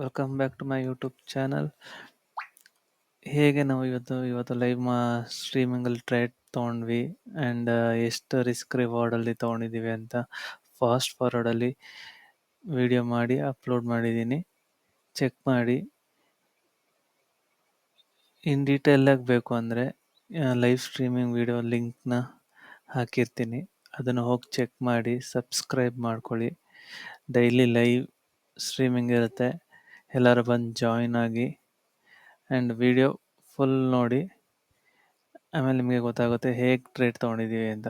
Welcome back to my YouTube channel ಹೇಗೆ ನಾವು ಇವತ್ತು ಇವತ್ತು ಲೈವ್ ಮಾ ಸ್ಟ್ರೀಮಿಂಗಲ್ಲಿ ಟ್ರೇಡ್ ತೊಗೊಂಡ್ವಿ ಆ್ಯಂಡ್ ಎಷ್ಟು ರಿಸ್ಕ್ ರಿವಾರ್ಡಲ್ಲಿ ತೊಗೊಂಡಿದ್ದೀವಿ ಅಂತ ಫಾಸ್ಟ್ ಫಾರ್ವರ್ಡಲ್ಲಿ ವಿಡಿಯೋ ಮಾಡಿ ಅಪ್ಲೋಡ್ ಮಾಡಿದ್ದೀನಿ. ಚೆಕ್ ಮಾಡಿ. ಇನ್ ಡೀಟೇಲಾಗಿ ಬೇಕು ಅಂದರೆ ಲೈವ್ ಸ್ಟ್ರೀಮಿಂಗ್ ವಿಡಿಯೋ ಲಿಂಕ್ನ ಹಾಕಿರ್ತೀನಿ. ಅದನ್ನು ಹೋಗಿ ಚೆಕ್ ಮಾಡಿ ಸಬ್ಸ್ಕ್ರೈಬ್ ಮಾಡ್ಕೊಳ್ಳಿ. ಡೈಲಿ ಲೈವ್ ಸ್ಟ್ರೀಮಿಂಗ್ ಇರುತ್ತೆ. ಎಲ್ಲರೂ ಬಂದು ಜಾಯಿನ್ ಆಗಿ ಆ್ಯಂಡ್ ವಿಡಿಯೋ ಫುಲ್ ನೋಡಿ, ಆಮೇಲೆ ನಿಮಗೆ ಗೊತ್ತಾಗುತ್ತೆ ಹೇಗೆ ಟ್ರೇಟ್ ತೊಗೊಂಡಿದ್ದೀವಿ ಅಂತ.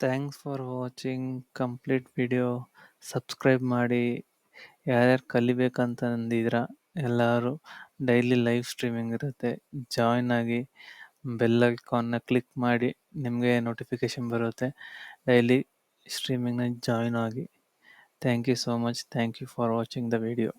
Thanks for watching complete video subscribe ಮಾಡಿ. ಯಾರ್ಯಾರು ಕಲಿಬೇಕಂತ ಅಂದಿದ್ರ ಎಲ್ಲರೂ ಡೈಲಿ ಲೈವ್ ಸ್ಟ್ರೀಮಿಂಗ್ ಇರುತ್ತೆ. ಜಾಯ್ನ್ ಆಗಿ ಬೆಲ್ ಐಕಾನ್ನ ಕ್ಲಿಕ್ ಮಾಡಿ ನಿಮಗೆ ನೋಟಿಫಿಕೇಶನ್ ಬರುತ್ತೆ. ಡೈಲಿ ಸ್ಟ್ರೀಮಿಂಗ್ನ ಜಾಯ್ನ್ ಆಗಿ. Thank you so much thank you for watching the video